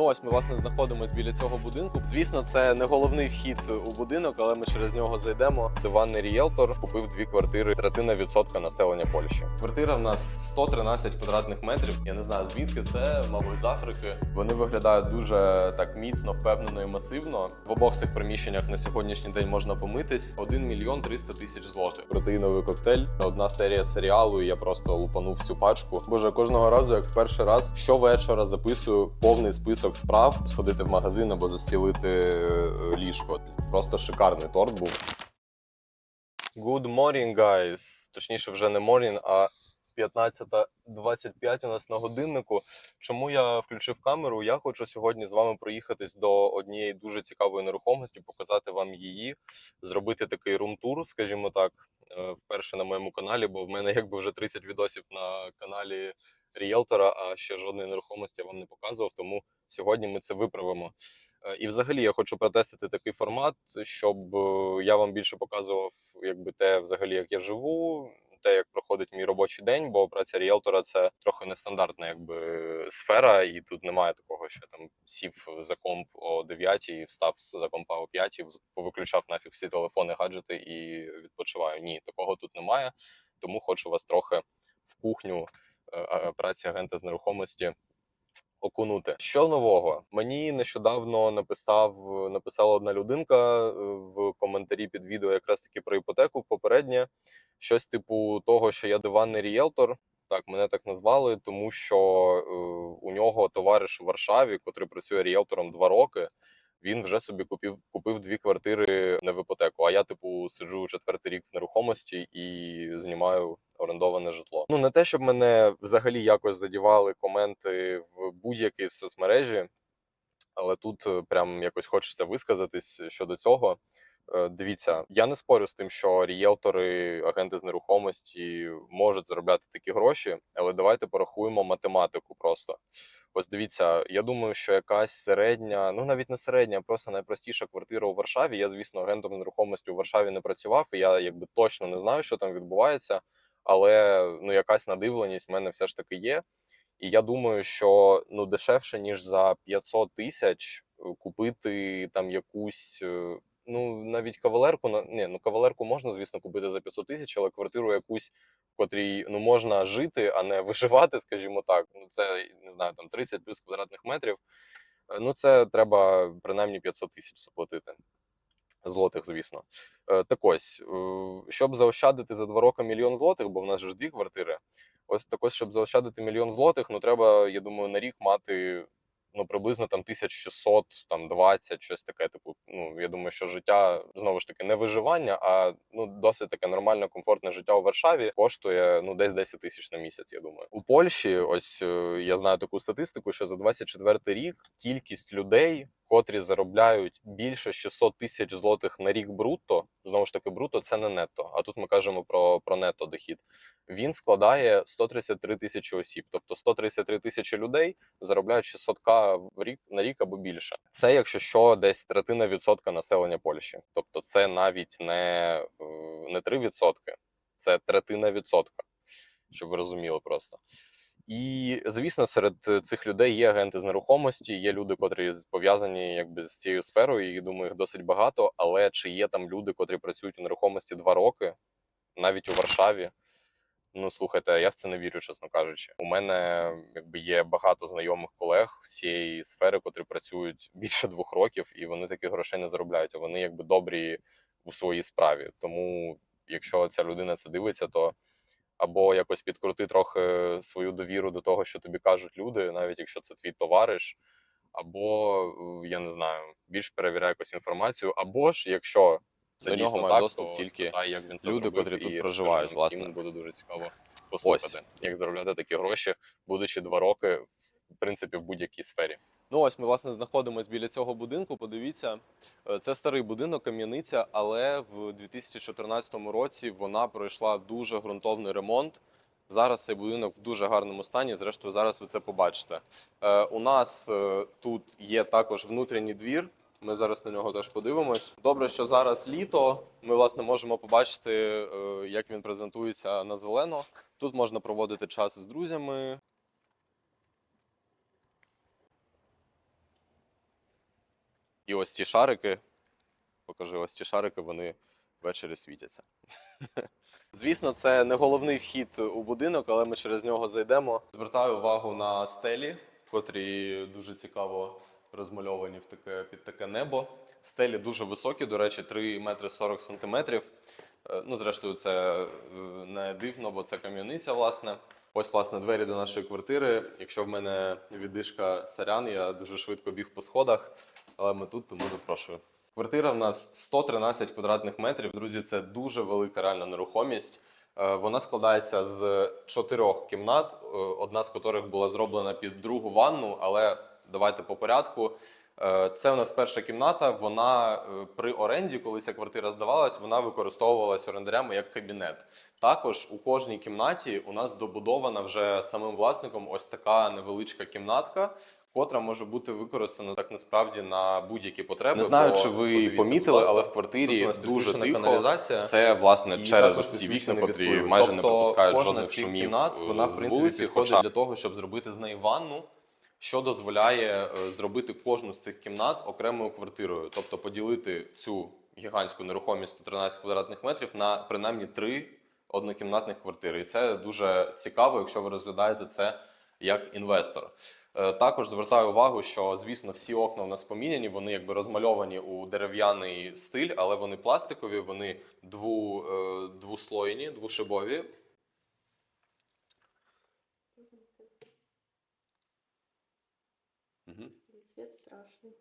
Ну ось ми власне знаходимося біля цього будинку. Звісно, це не головний вхід у будинок, але ми через нього зайдемо. Диванний ріелтор купив дві квартири, третина відсотка населення Польщі. Квартира в нас 113 квадратних метрів. Я не знаю звідки це, мабуть, з Африки. Вони виглядають дуже так міцно, впевнено і масивно. В обох цих приміщеннях на сьогоднішній день можна помитись 1 мільйон 300 тисяч злотих. Протеїновий коктейль, одна серія серіалу. і Я просто лупанув всю пачку. Боже, кожного разу, як перший раз, щовечора записую повний список справ, сходити в магазин або застілити е, ліжко. Просто шикарний торт був. Good morning, guys. Точніше, вже не morning, а 15.25 у нас на годиннику. Чому я включив камеру? Я хочу сьогодні з вами проїхатись до однієї дуже цікавої нерухомості, показати вам її, зробити такий рум-тур, скажімо так, е, вперше на моєму каналі, бо в мене якби вже 30 відосів на каналі ріелтора, а ще жодної нерухомості я вам не показував. Тому сьогодні ми це виправимо. Е, І взагалі я хочу протестити такий формат, щоб е, я вам більше показував, якби те, взагалі, як я живу, те, як проходить мій робочий день, бо праця ріелтора це трохи нестандартна якби сфера, і тут немає такого, що там сів за комп о 9 і встав за компа о 5, повиключав нафіг всі телефони, гаджети і відпочиваю. Ні, такого тут немає. Тому хочу вас трохи в кухню е, праці агента з нерухомості окунути. Що нового? Мені нещодавно написав написала одна людинка е, в коментарі під відео, якраз таки про іпотеку. Попереднє щось типу того, що я диванний ріелтор. Так, мене так назвали, тому що е, у нього товариш у Варшаві, котрий працює ріелтором два роки. Він вже собі купив купив дві квартири не в іпотеку. А я, типу, сиджу четвертий рік в нерухомості і знімаю орендоване житло. Ну не те, щоб мене взагалі якось задівали коменти в будь-якій соцмережі, але тут е, прям якось хочеться висказатись щодо цього. Е, Дивіться, я не спорю з тим, що ріелтори, агенти з нерухомості можуть заробляти такі гроші, але давайте порахуємо математику просто. Ось дивіться, я думаю, що якась середня, ну навіть не середня, а просто найпростіша квартира у Варшаві. Я, звісно, агентом нерухомості у Варшаві не працював, і я якби точно не знаю, що там відбувається. Але ну якась надивленість в мене все ж таки є. І я думаю, що ну дешевше ніж за 500 тисяч е, купити там якусь. е, Ну, навіть кавалерку ні, ну кавалерку можна, звісно, купити за 500 тисяч, але квартиру якусь, в котрій ну можна жити, а не виживати, скажімо так. Ну це не знаю, там 30 плюс квадратних метрів. Е, Ну, це треба принаймні 500 тисяч заплатити. Злотих, звісно. Е, Так ось, е, щоб заощадити за два роки мільйон злотих, бо в нас ж дві квартири. Ось так ось, щоб заощадити мільйон злотих, ну треба, я думаю, на рік мати ну приблизно там 1600, там 20, щось таке. Типу, ну я думаю, що життя знову ж таки не виживання, а ну досить таке нормальне, комфортне життя у Варшаві коштує ну десь 10 тисяч на місяць. Я думаю, у Польщі, ось е, я знаю таку статистику, що за 24 рік кількість людей, котрі заробляють більше 600 тисяч злотих на рік брутто, знову ж таки, брутто це не нетто. А тут ми кажемо про, про нетто дохід. Він складає 133 тисячі осіб, тобто 133 тисячі людей заробляють 600к в рік на рік або більше. Це, якщо що, десь третина відсотка населення Польщі. Тобто, це навіть не, е, не 3 відсотки, це третина відсотка, щоб ви розуміли просто. І звісно, серед цих людей є агенти з нерухомості, є люди, котрі пов'язані якби з цією сферою, і думаю, їх досить багато. Але чи є там люди, котрі працюють у нерухомості два роки, навіть у Варшаві? Ну слухайте, я в це не вірю, чесно кажучи. У мене якби є багато знайомих колег з цієї сфери, котрі працюють більше двох років, і вони таких грошей не заробляють. А вони якби добрі у своїй справі. Тому, якщо ця людина це дивиться, то або якось підкрути трохи свою довіру до того, що тобі кажуть люди, навіть якщо це твій товариш, або е, я не знаю, більш перевіряй якусь інформацію, або ж якщо це До нього так, доступ тільки як він це люди, котрі тут проживають, власне. буде дуже цікаво послухати, як заробляти такі гроші, будучи два роки, в принципі, в будь-якій сфері. Ну ось ми власне знаходимося біля цього будинку. Подивіться, Е, це старий будинок, кам'яниця, але в 2014 році вона пройшла дуже ґрунтовний ремонт. Зараз цей будинок в дуже гарному стані. Зрештою, зараз ви це побачите. Е, у нас е, тут є також внутрішній двір. Ми зараз на нього теж подивимось. Добре, що зараз літо. Ми власне можемо побачити, е, як він презентується на зелено. Тут можна проводити час з друзями, І ось ці шарики, покажи, ось ці шарики, вони ввечері світяться. Звісно, це не головний вхід у будинок, але ми через нього зайдемо. Звертаю увагу на стелі, котрі дуже цікаво розмальовані в таке, під таке небо. Стелі дуже високі, до речі, 3 метри 40 сантиметрів. Е, Ну, зрештою, це е, не дивно, бо це кам'яниця, власне. Ось, власне, двері до нашої квартири. Якщо в мене віддишка сарян, я дуже швидко біг по сходах, але ми тут, тому запрошую. Квартира в нас 113 квадратних метрів. Друзі, це дуже велика реальна нерухомість. Е, Вона складається з чотирьох кімнат, одна з яких була зроблена під другу ванну, але давайте по порядку. Е, Це у нас перша кімната. Вона е, при оренді, коли ця квартира здавалась, вона використовувалась орендарями як кабінет. Також у кожній кімнаті у нас добудована вже самим власником ось така невеличка кімнатка. Котра може бути використана так насправді на будь-які потреби. Не знаю, бо, чи ви помітили, але в квартирі у нас дуже тихо. каналізація. Це власне І через ось ці вікна, котрі майже не тобто, пропускають кожна жодних шумів. кімнат, е, вона в принципі вулиці, підходить хоча для того, щоб зробити з неї ванну, що дозволяє е, зробити кожну з цих кімнат окремою квартирою, тобто поділити цю гігантську нерухомість 113 квадратних метрів на принаймні три однокімнатних квартири. І це дуже цікаво, якщо ви розглядаєте це як інвестор. Е, Також звертаю увагу, що звісно всі окна у нас поміняні, вони якби розмальовані у дерев'яний стиль, але вони пластикові, вони дву, е, двуслойні, двушибові. Мгм. Свет страшный.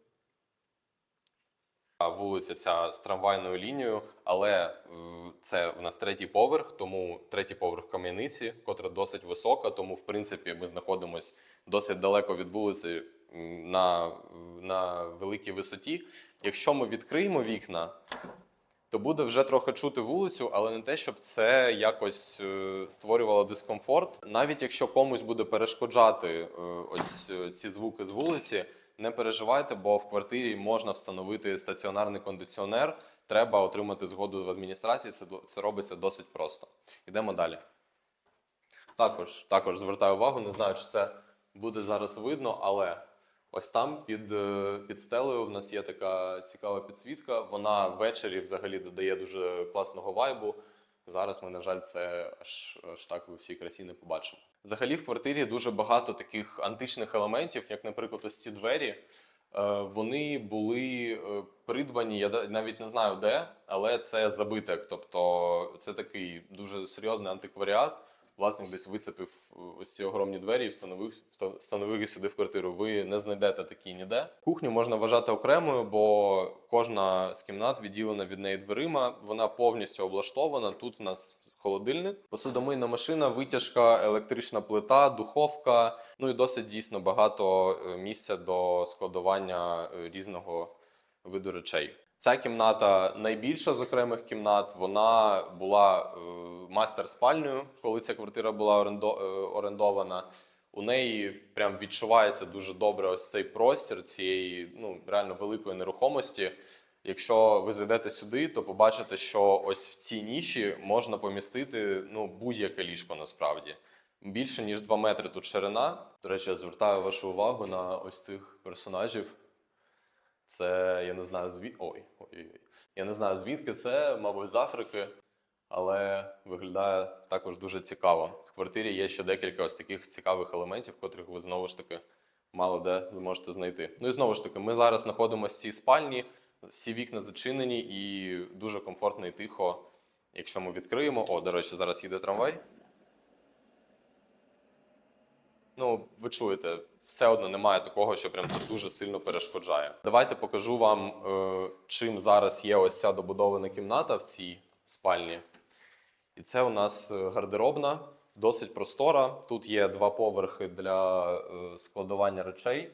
Вулиця ця з трамвайною лінією, але е, це у нас третій поверх, тому третій поверх кам'яниці, котра досить висока, тому в принципі ми знаходимося досить далеко від вулиці на, на великій висоті. Якщо ми відкриємо вікна, то буде вже трохи чути вулицю, але не те, щоб це якось е, створювало дискомфорт. Навіть якщо комусь буде перешкоджати е, ось е, ці звуки з вулиці, не переживайте, бо в квартирі можна встановити стаціонарний кондиціонер. Треба отримати згоду в адміністрації. Це це робиться досить просто. Йдемо далі. Також, також звертаю увагу, не знаю, чи це буде зараз видно, але ось там під, е, під стелею в нас є така цікава підсвітка. Вона ввечері взагалі додає дуже класного вайбу. Зараз ми, на жаль, це аж, аж так ви всі красі не побачимо. Взагалі в квартирі дуже багато таких античних елементів, як, наприклад, ось ці двері. Е, Вони були е, придбані, я навіть не знаю де, але це забиток. Тобто це такий дуже серйозний антикваріат. Власник десь вицепив е, ось ці огромні двері і встановив, встановив їх сюди в квартиру. Ви не знайдете такі ніде. Кухню можна вважати окремою, бо кожна з кімнат відділена від неї дверима. Вона повністю облаштована. Тут у нас холодильник, посудомийна машина, витяжка, електрична плита, духовка. Ну і досить дійсно багато е, місця до складування е, різного виду речей. Ця кімната найбільша з окремих кімнат. Вона була е, мастер-спальнею, коли ця квартира була е, орендована. У неї прям відчувається дуже добре ось цей простір цієї ну реально великої нерухомості. Якщо ви зайдете сюди, то побачите, що ось в цій ніші можна помістити ну будь-яке ліжко насправді. Більше ніж 2 метри тут ширина. До речі, я звертаю вашу увагу на ось цих персонажів. Це я не знаю звід... Ой, ой, ой. Я не знаю звідки це, мабуть, з Африки, але виглядає також дуже цікаво. В квартирі є ще декілька ось таких цікавих елементів, котрих ви знову ж таки мало де зможете знайти. Ну і знову ж таки, ми зараз знаходимося в цій спальні, всі вікна зачинені і дуже комфортно і тихо. Якщо ми відкриємо, о, до речі, зараз їде трамвай. Ну, ви чуєте, все одно немає такого, що прям це дуже сильно перешкоджає. Давайте покажу вам, е, чим зараз є ось ця добудована кімната в цій спальні. І це у нас е, гардеробна, досить простора. Тут є два поверхи для е, складування речей.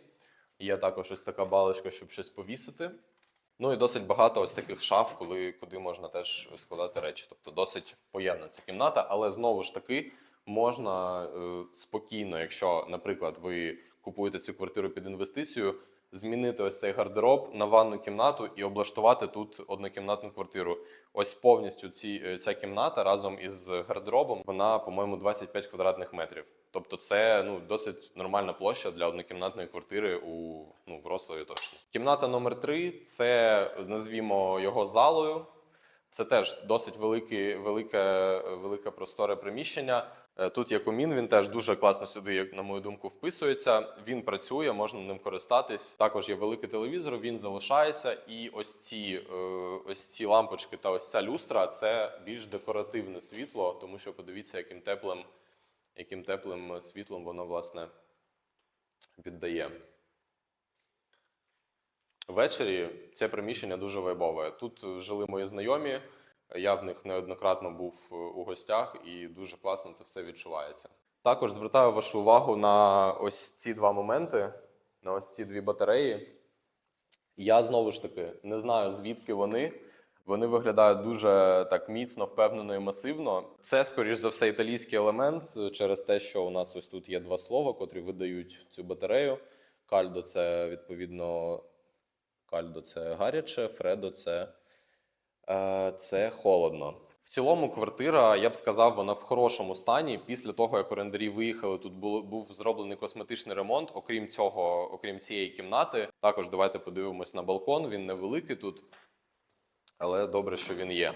Є також ось така балочка, щоб щось повісити. Ну і досить багато ось таких шаф, коли, куди можна теж складати речі. Тобто досить поємна ця кімната, але знову ж таки можна е, спокійно, якщо, наприклад, ви купуєте цю квартиру під інвестицію, змінити ось цей гардероб на ванну кімнату і облаштувати тут однокімнатну квартиру. Ось повністю ці, е, ця кімната разом із гардеробом, вона, по-моєму, 25 квадратних метрів. Тобто, це ну досить нормальна площа для однокімнатної квартири у ну в Рославі точно. Кімната номер три це назвімо його залою. Це теж досить велике, велике, велике просторе приміщення. Е, Тут є комін, він теж дуже класно сюди, як на мою думку, вписується. Він працює, можна ним користатись. Також є великий телевізор, він залишається. І ось ці, е, ось ці лампочки та ось ця люстра це більш декоративне світло, тому що подивіться, яким теплим, яким теплим світлом воно власне віддає. Ввечері це приміщення дуже вайбове. Тут жили мої знайомі. Я в них неоднократно був е, у гостях, і дуже класно це все відчувається. Також звертаю вашу увагу на ось ці два моменти, на ось ці дві батареї. Я знову ж таки не знаю, звідки вони. Вони виглядають дуже так міцно, впевнено і масивно. Це, скоріш за все, італійський елемент е, через те, що у нас ось тут є два слова, котрі видають цю батарею. Кальдо це відповідно кальдо це гаряче, фредо це, це холодно. В цілому квартира, я б сказав, вона в хорошому стані. Після того, як орендарі виїхали, тут був зроблений косметичний ремонт. Окрім цього, окрім цієї кімнати, також давайте подивимось на балкон. Він невеликий тут, але добре, що він є.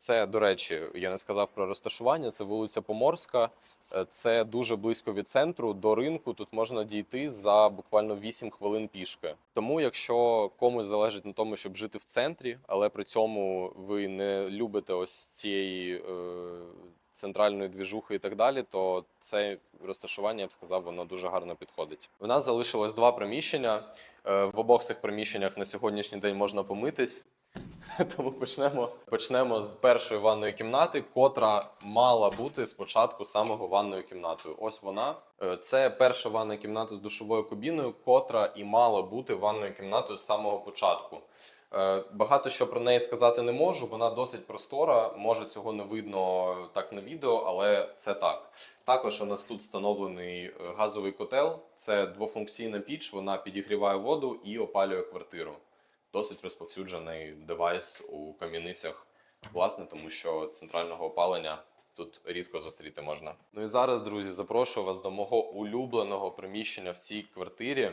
Це, до речі, я не сказав про розташування. Це вулиця Поморська. Е, Це дуже близько від центру до ринку. Тут можна дійти за буквально 8 хвилин пішки. Тому, якщо комусь залежить на тому, щоб жити в центрі, але при цьому ви не любите ось цієї е, центральної двіжухи і так далі, то це розташування, я б сказав, воно дуже гарно підходить. У нас залишилось два приміщення. Е, В обох цих приміщеннях на сьогоднішній день можна помитись. Тому почнемо, почнемо з першої ванної кімнати, котра мала бути спочатку самого ванною кімнатою. Ось вона. Е, Це перша ванна кімната з душовою кабіною, котра і мала бути ванною кімнатою з самого початку. Е, Багато що про неї сказати не можу. Вона досить простора. Може, цього не видно так на відео, але це так. Також у нас тут встановлений е, газовий котел. Це двофункційна піч. Вона підігріває воду і опалює квартиру досить розповсюджений девайс у кам'яницях, власне, тому що центрального опалення тут рідко зустріти можна. Ну і зараз, друзі, запрошую вас до мого улюбленого приміщення в цій квартирі.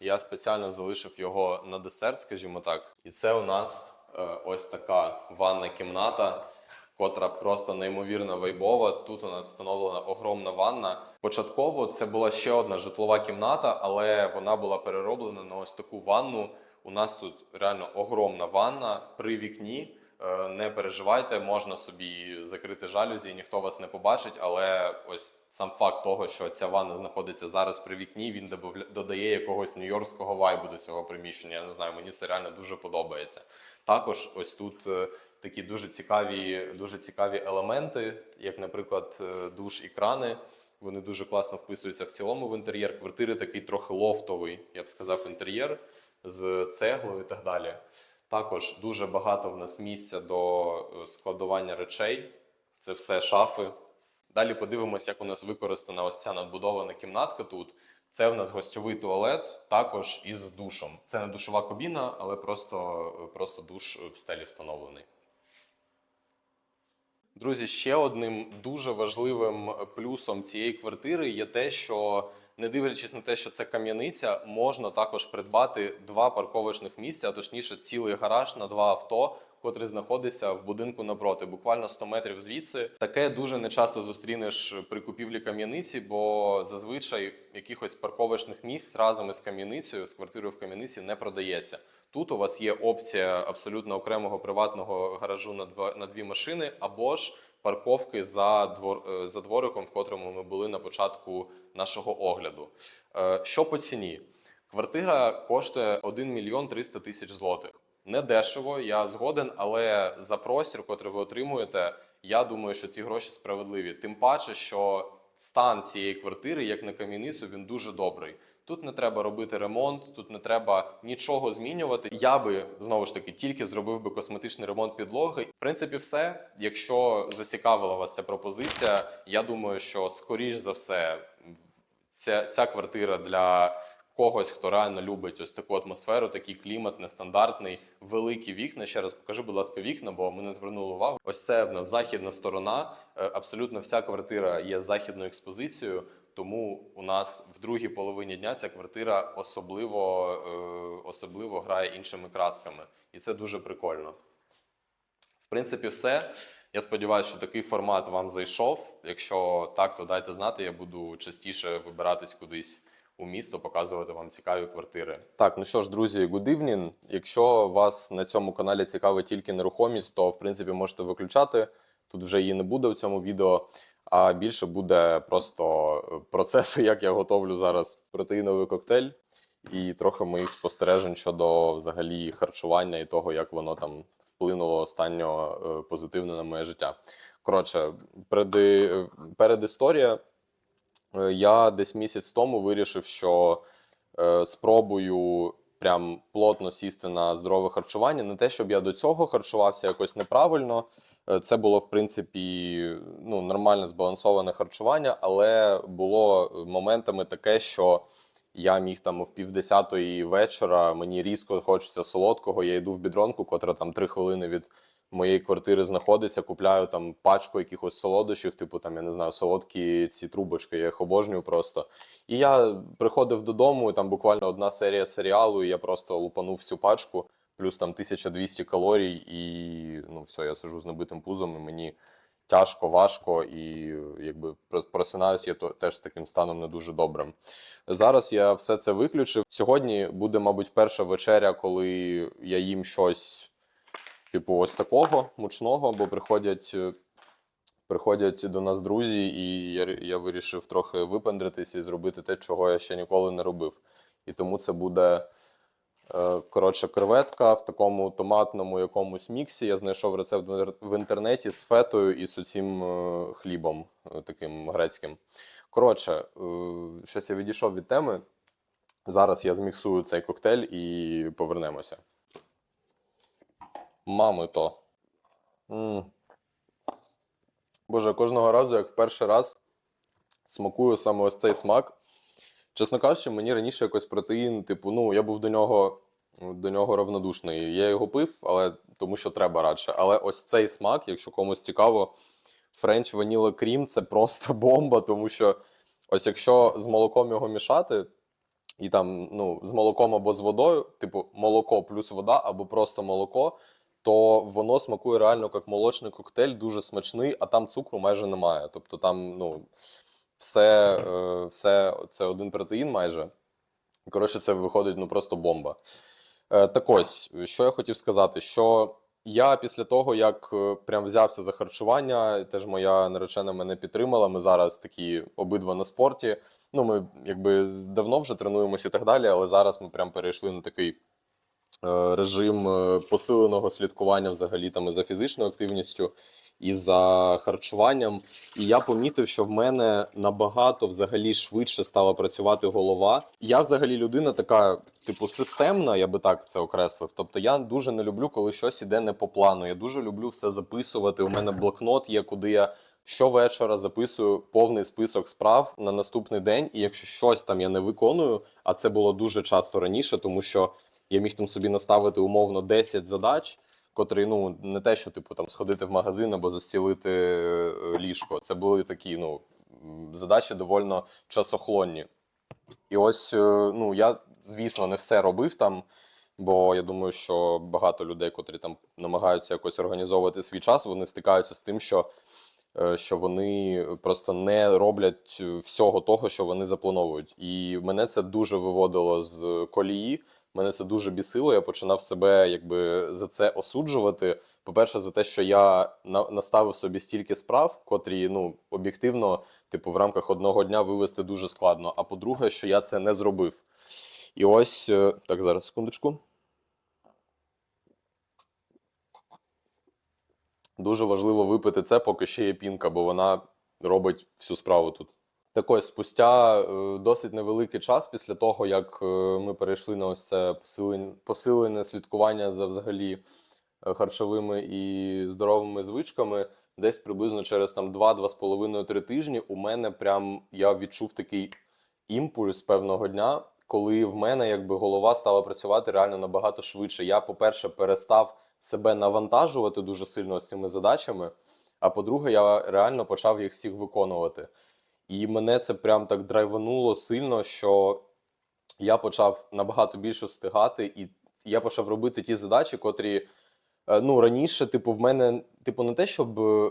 Я спеціально залишив його на десерт, скажімо так. І це у нас е, ось така ванна кімната. Котра просто неймовірно вайбова. Тут у нас встановлена огромна ванна. Початково це була ще одна житлова кімната, але вона була перероблена на ось таку ванну. У нас тут реально огромна ванна при вікні. Е, Не переживайте, можна собі закрити жалюзі, ніхто вас не побачить. Але ось сам факт того, що ця ванна знаходиться зараз при вікні, він додає якогось нью-йоркського вайбу до цього приміщення. Я не знаю, мені це реально дуже подобається. Також ось тут е, такі дуже цікаві, дуже цікаві елементи, як, наприклад, е, душ і крани. Вони дуже класно вписуються в цілому в інтер'єр. Квартири такий трохи лофтовий, я б сказав, інтер'єр з цеглою і так далі. Також дуже багато в нас місця до е, складування речей. Це все шафи. Далі подивимося, як у нас використана ось ця надбудована кімнатка тут. Це в нас гостьовий туалет, також із душом. Це не душова кабіна, але просто, просто душ в стелі встановлений. Друзі, ще одним дуже важливим плюсом цієї квартири є те, що не дивлячись на те, що це кам'яниця, можна також придбати два парковочних місця, а точніше, цілий гараж на два авто, котрий знаходиться в будинку напроти, буквально 100 метрів звідси. Таке дуже нечасто зустрінеш при купівлі кам'яниці, бо зазвичай якихось парковочних місць разом із кам'яницею, з квартирою в кам'яниці не продається. Тут у вас є опція абсолютно окремого приватного гаражу на два на дві машини, або ж парковки за двор е, за двориком, в котрому ми були на початку нашого огляду. Е, Що по ціні? Квартира коштує 1 мільйон 300 тисяч злотих. Не дешево, я згоден, але за простір, котрий ви отримуєте, я думаю, що ці гроші справедливі. Тим паче, що стан цієї квартири, як на кам'яницю, він дуже добрий. Тут не треба робити ремонт, тут не треба нічого змінювати. Я би знову ж таки тільки зробив би косметичний ремонт підлоги. В принципі, все. Якщо зацікавила вас ця пропозиція, я думаю, що скоріш за все ця, ця квартира для когось, хто реально любить ось таку атмосферу, такий клімат нестандартний, великі вікна. Ще раз покажи, будь ласка, вікна, бо ми не звернули увагу. Ось це в нас західна сторона. Е, Абсолютно вся квартира є західною експозицією. Тому у нас в другій половині дня ця квартира особливо, е, особливо грає іншими красками. І це дуже прикольно. В принципі, все. Я сподіваюся, що такий формат вам зайшов. Якщо так, то дайте знати. Я буду частіше вибиратись кудись у місто, показувати вам цікаві квартири. Так, ну що ж, друзі, good evening. Якщо вас на цьому каналі цікавить тільки нерухомість, то в принципі можете виключати. Тут вже її не буде в цьому відео, а більше буде просто процесу, як я готовлю зараз протеїновий коктейль, і трохи моїх спостережень щодо взагалі харчування і того, як воно там вплинуло останньо е, позитивно на моє життя. Коротше, перед, перед історія. Е, Я десь місяць тому вирішив, що е, спробую прям плотно сісти на здорове харчування. Не те, щоб я до цього харчувався якось неправильно. Е, Це було, в принципі, ну, нормальне збалансоване харчування, але було моментами таке, що я міг там в півдесятої вечора, мені різко хочеться солодкого. Я йду в бідронку, котра там три хвилини від моєї квартири знаходиться, купляю там пачку якихось солодощів, типу там, я не знаю, солодкі ці трубочки, я їх обожнюю просто. І я приходив додому, і там буквально одна серія серіалу, і я просто лупанув всю пачку, плюс там 1200 калорій, і ну все, я сижу з набитим пузом, і мені тяжко, важко, і якби про- просинаюсь я то теж з таким станом не дуже добрим. Зараз я все це виключив. Сьогодні буде, мабуть, перша вечеря, коли я їм щось типу, ось такого мучного, бо приходять, е, приходять до нас друзі, і я, я вирішив трохи випендритися і зробити те, чого я ще ніколи не робив. І тому це буде е, коротше креветка в такому томатному якомусь міксі. Я знайшов рецепт в інтернеті з фетою і з хлібом, е, таким грецьким. Коротше, щось я відійшов від теми. Зараз я зміксую цей коктейль і повернемося. Мами то. М. Боже, кожного разу, як в перший раз смакую саме ось цей смак. Чесно кажучи, мені раніше якось протеїн, типу, ну, я був до нього, до нього равнодушний. Я його пив, але тому що треба радше. Але ось цей смак, якщо комусь цікаво, Френч Vanilla Cream це просто бомба, тому що ось якщо з молоком його мішати, і там, ну, з молоком або з водою, типу молоко плюс вода, або просто молоко, то воно смакує реально як молочний коктейль, дуже смачний, а там цукру майже немає. Тобто там, ну, все, е, все це один протеїн майже. Коротше, це виходить ну просто бомба. Е, так ось, що я хотів сказати, що я після того, як е, прям взявся за харчування, теж моя наречена мене підтримала. Ми зараз такі обидва на спорті. Ну, ми якби давно вже тренуємося і так далі, але зараз ми прям перейшли на такий режим е, посиленого слідкування взагалі там і за фізичною активністю, і за харчуванням. І я помітив, що в мене набагато взагалі швидше стала працювати голова. Я взагалі людина така, типу, системна, я би так це окреслив. Тобто я дуже не люблю, коли щось іде не по плану. Я дуже люблю все записувати. У мене блокнот є, куди я щовечора записую повний список справ на наступний день. І якщо щось там я не виконую, а це було дуже часто раніше, тому що я міг там собі наставити умовно 10 задач котрий ну не те, що типу там сходити в магазин або застілити е, ліжко. Це були такі ну задачі довольно часохлонні. І ось е, ну я, звісно, не все робив там, бо я думаю, що багато людей, котрі там намагаються якось організовувати свій час, вони стикаються з тим, що. е, Що вони просто не роблять всього того, що вони заплановують, і мене це дуже виводило з колії. Мене це дуже бісило. Я починав себе якби за це осуджувати. По-перше, за те, що я на- наставив собі стільки справ, котрі ну об'єктивно, типу, в рамках одного дня вивести дуже складно. А по-друге, що я це не зробив. І ось е, так, зараз секундочку. Дуже важливо випити це, поки ще є пінка, бо вона робить всю справу тут. Так ось, спустя е, досить невеликий час після того, як е, ми перейшли на ось це посилене, слідкування за взагалі е, харчовими і здоровими звичками, десь приблизно через там 2-2,5-3 тижні у мене прям я відчув такий імпульс певного дня, коли в мене якби голова стала працювати реально набагато швидше. Я, по-перше, перестав себе навантажувати дуже сильно цими задачами. А по-друге, я реально почав їх всіх виконувати. І мене це прям так драйвануло сильно, що я почав набагато більше встигати, і я почав робити ті задачі, котрі е, ну, раніше, типу, в мене, типу, не те, щоб е,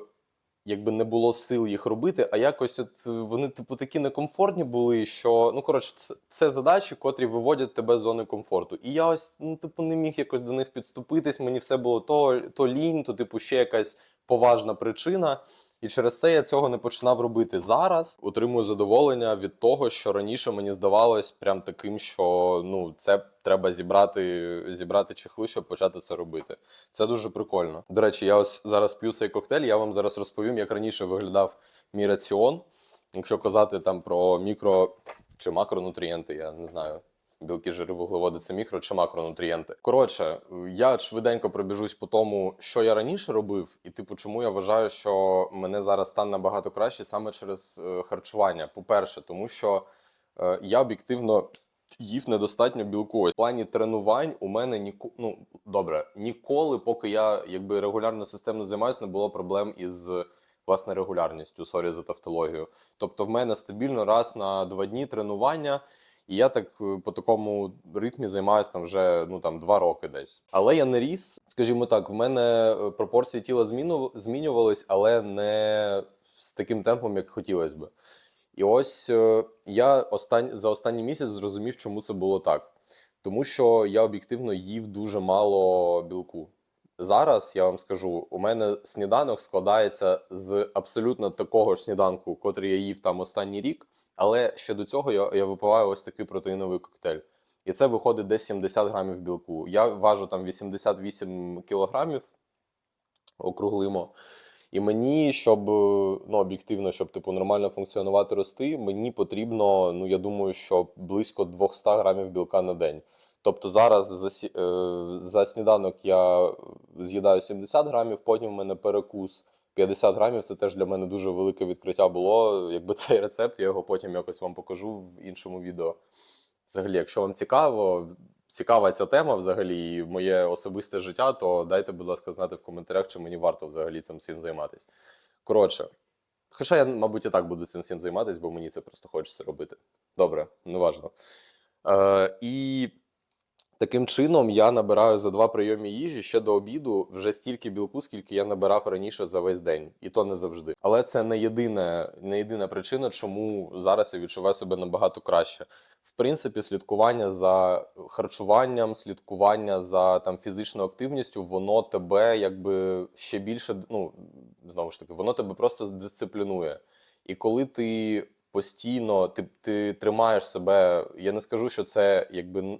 якби не було сил їх робити, а якось от вони, типу, такі некомфортні були, що ну коротше, це, це задачі, котрі виводять тебе з зони комфорту. І я ось ну, типу, не міг якось до них підступитись. Мені все було то, то лінь, то типу ще якась поважна причина. І через це я цього не починав робити. Зараз отримую задоволення від того, що раніше мені здавалось прям таким, що ну це треба зібрати, зібрати чехли, щоб почати це робити. Це дуже прикольно. До речі, я ось зараз п'ю цей коктейль. Я вам зараз розповім, як раніше виглядав мій раціон. Якщо казати там про мікро чи макронутрієнти, я не знаю. Білки, жири, вуглеводи це мікро чи макронутрієнти. Коротше, я швиденько пробіжусь по тому, що я раніше робив, і типу, чому я вважаю, що мене зараз стане набагато краще саме через е, харчування. По-перше, тому що е, я об'єктивно їв недостатньо білку. В плані тренувань у мене ніко... ну, добре, ніколи, поки я якби регулярно системно займаюся, не було проблем із власне регулярністю. Сорі за тавтологію. Тобто, в мене стабільно раз на два дні тренування. І я так е, по такому ритмі займаюся там вже ну там два роки десь. Але я не ріс, скажімо так, в мене е, пропорції тіла зміну змінювались, але не з таким темпом, як хотілося би. І ось е, я остань... за останній місяць зрозумів, чому це було так. Тому що я об'єктивно їв дуже мало білку. Зараз я вам скажу, у мене сніданок складається з абсолютно такого ж сніданку, котрий я їв там останній рік. Але ще до цього я, я випиваю ось такий протеїновий коктейль. І це виходить десь 70 грамів білку. Я важу там 88 кілограмів, округлимо. І мені, щоб ну, об'єктивно, щоб типу нормально функціонувати рости, мені потрібно, ну я думаю, що близько 200 грамів білка на день. Тобто зараз за, сі- е, за сніданок я з'їдаю 70 грамів, потім в мене перекус 50 грамів. Це теж для мене дуже велике відкриття було. Якби цей рецепт, я його потім якось вам покажу в іншому відео. Взагалі, якщо вам цікаво, цікава ця тема взагалі, і моє особисте життя, то дайте, будь ласка, знати в коментарях, чи мені варто взагалі цим всім займатися. Коротше, хоча я, мабуть, і так буду цим всім займатися, бо мені це просто хочеться робити. Добре, неважно. Е, і таким чином я набираю за два прийоми їжі ще до обіду вже стільки білку, скільки я набирав раніше за весь день, і то не завжди. Але це не єдина, не єдина причина, чому зараз я відчуваю себе набагато краще. В принципі, слідкування за харчуванням, слідкування за там фізичною активністю, воно тебе якби ще більше, ну знову ж таки, воно тебе просто дисциплінує. І коли ти постійно ти, ти тримаєш себе, я не скажу, що це якби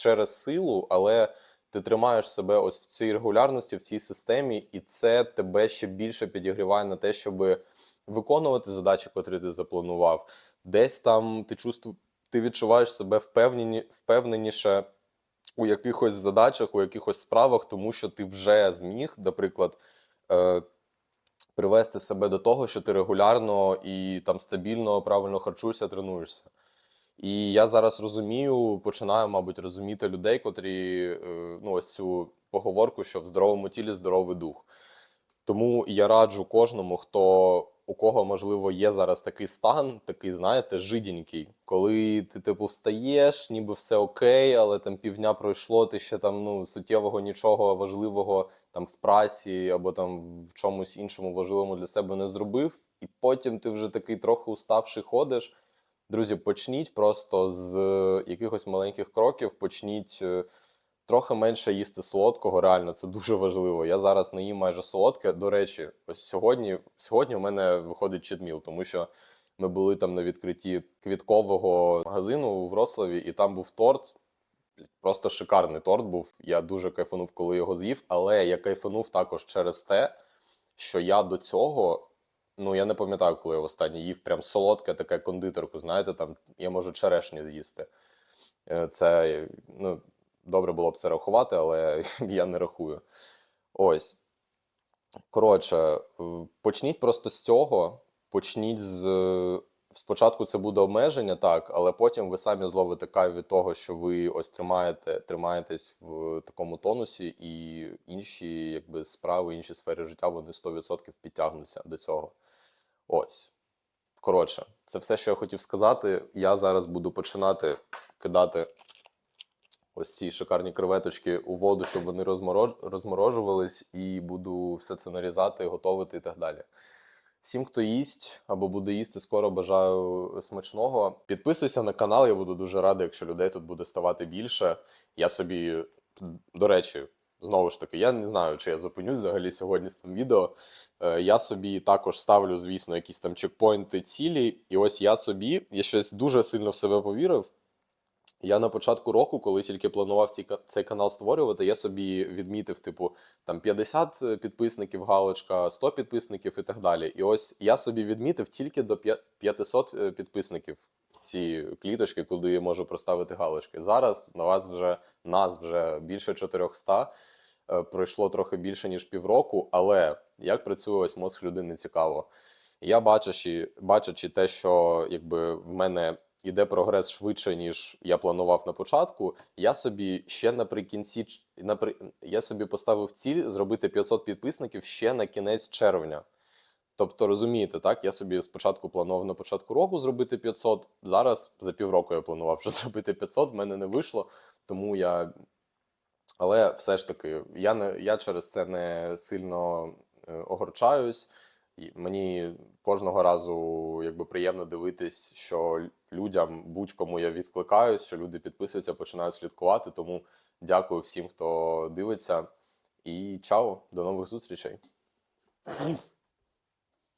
через силу, але ти тримаєш себе ось в цій регулярності, в цій системі, і це тебе ще більше підігріває на те, щоб виконувати задачі, котрі ти запланував. Десь там ти чувству, ти відчуваєш себе впевнені, впевненіше у якихось задачах, у якихось справах, тому що ти вже зміг, наприклад, е, привести себе до того, що ти регулярно і там стабільно, правильно харчуєшся, тренуєшся. І я зараз розумію, починаю, мабуть, розуміти людей, котрі е, ну, ось цю поговорку, що в здоровому тілі здоровий дух. Тому я раджу кожному, хто у кого можливо є зараз такий стан, такий, знаєте, жиденький, коли ти типу встаєш, ніби все окей, але там півдня пройшло, ти ще там ну суттєвого нічого важливого там в праці або там в чомусь іншому важливому для себе не зробив, і потім ти вже такий трохи уставший ходиш. Друзі, почніть просто з якихось маленьких кроків, почніть е, трохи менше їсти солодкого. Реально, це дуже важливо. Я зараз не їм майже солодке. До речі, ось сьогодні, сьогодні у мене виходить читміл, тому що ми були там на відкритті квіткового магазину у Вроцлаві, і там був торт. Просто шикарний торт був. Я дуже кайфанув, коли його з'їв, але я кайфанув також через те, що я до цього. Ну, я не пам'ятаю, коли я останнє їв прям солодке таке кондитерку, знаєте, там я можу черешні з'їсти. Е, Це ну, добре було б це рахувати, але я не рахую. Ось. Коротше, почніть просто з цього. Почніть з. Спочатку це буде обмеження, так, але потім ви самі зловите кайф від того, що ви ось тримаєте, тримаєтесь в такому тонусі, і інші якби, справи, інші сфери життя вони 100% підтягнуться до цього. Ось. Коротше, це все, що я хотів сказати. Я зараз буду починати кидати ось ці шикарні креветочки у воду, щоб вони розморож... розморожувались, і буду все це нарізати, готувати і так далі. Всім, хто їсть або буде їсти, скоро бажаю смачного. Підписуйся на канал, я буду дуже радий, якщо людей тут буде ставати більше. Я собі, до речі, знову ж таки, я не знаю, чи я зупинюсь взагалі сьогодні з цим відео. Е, Я собі також ставлю, звісно, якісь там чекпоінти, цілі. І ось я собі, я щось дуже сильно в себе повірив. Я на початку року, коли тільки планував ка- цей канал створювати, я собі відмітив, типу, там 50 підписників, галочка, 100 підписників і так далі. І ось я собі відмітив тільки до п'я- 500 е, підписників ці кліточки, куди я можу проставити галочки. Зараз на вас вже нас вже більше 400. Е, Пройшло трохи більше ніж півроку, але як працює ось мозк людини цікаво. Я бачачи, бачачи те, що якби в мене іде прогрес швидше, ніж я планував на початку. Я собі ще наприкінці напри... я собі поставив ціль зробити 500 підписників ще на кінець червня. Тобто, розумієте, так? Я собі спочатку планував на початку року зробити 500. Зараз за півроку я планував вже зробити 500, в мене не вийшло, тому я. Але все ж таки, я не я через це не сильно е, огорчаюсь. Мені кожного разу якби приємно дивитись, що людям, будь-кому я відкликаюсь, що люди підписуються, починають слідкувати. Тому дякую всім, хто дивиться. І чао, до нових зустрічей.